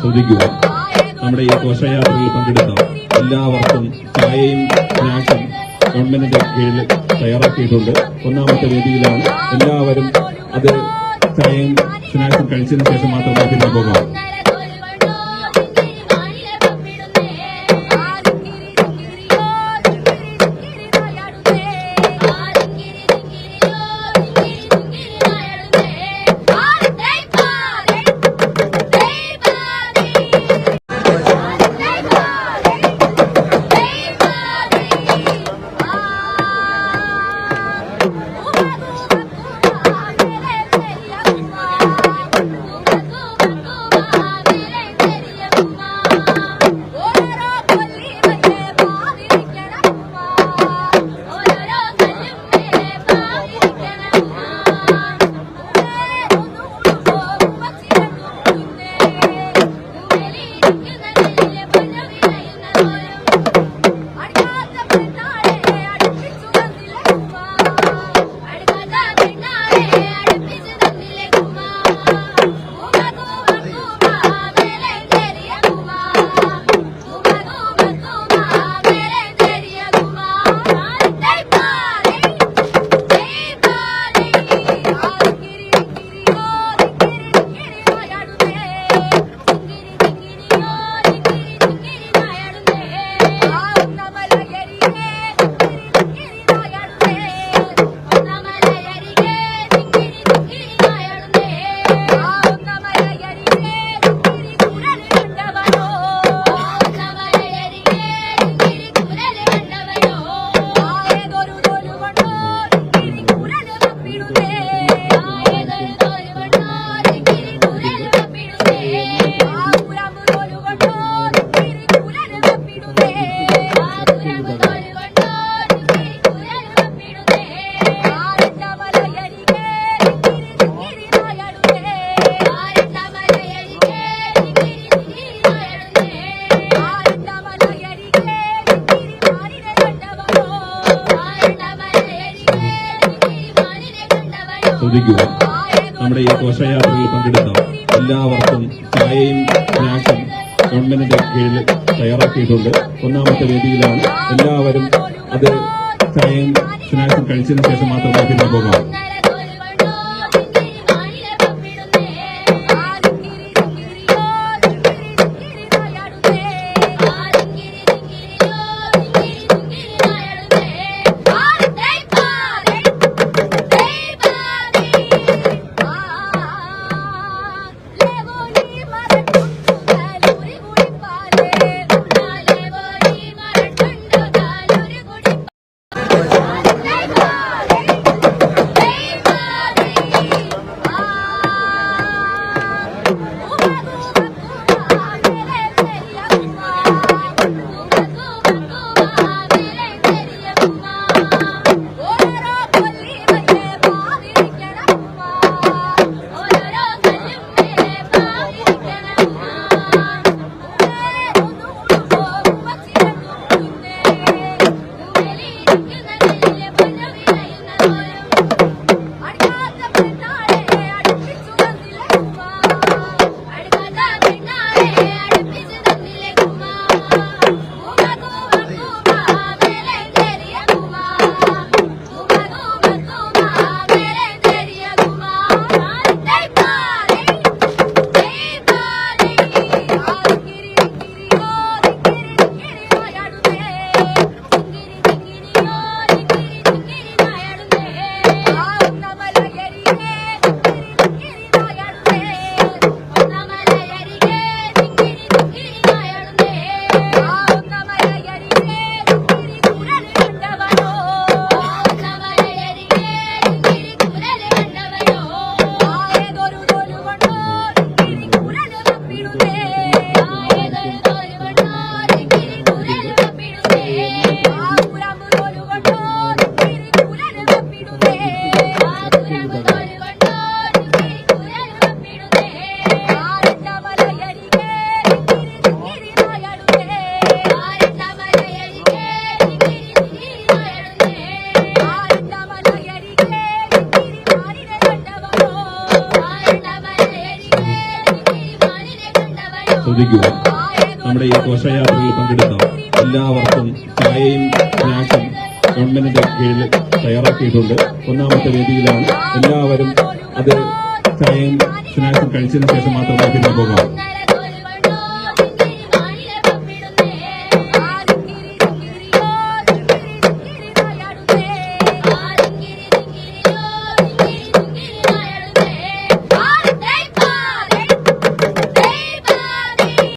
ശ്രദ്ധിക്കുക നമ്മുടെ ഈ ഘോഷയാത്രയിൽ പങ്കെടുത്ത എല്ലാവർക്കും ചായയും സ്നാക്സും ഗവൺമെന്റിന്റെ കീഴിൽ തയ്യാറാക്കിയിട്ടുണ്ട്. ഒന്നാമത്തെ വേദിയിലാണ് എല്ലാവരും അത് ചായയും സ്നാക്സും കഴിച്ചതിന് ശേഷം മാത്രമേ പിന്നെ പോകാവൂ ശ്രദ്ധിക്കുക നമ്മുടെ ഈ ഘോഷയാത്രയിൽ പങ്കെടുത്ത എല്ലാവർക്കും ചായയും സ്നാക്സും ഗവൺമെന്റിന്റെ കീഴിൽ തയ്യാറാക്കിയിട്ടുണ്ട്. ഒന്നാമത്തെ വേദിയിലാണ് എല്ലാവരും അത് ചായയും സ്നാക്സും കഴിച്ചതിന് ശേഷം മാത്രമേ പിന്നെ പോകാവൂ ും. നമ്മുടെ ഈ ഘോഷയാത്രയിൽ പങ്കെടുത്ത എല്ലാവർക്കും ചായയും സ്നാക്സും ഗവൺമെന്റിന്റെ കീഴിൽ തയ്യാറാക്കിയിട്ടുണ്ട്. ഒന്നാമത്തെ വേദിയിലാണ് എല്ലാവരും അത് ചായയും സ്നാക്സും കഴിച്ചതിന് ശേഷം മാത്രമേ പിന്നെ പോകാവൂ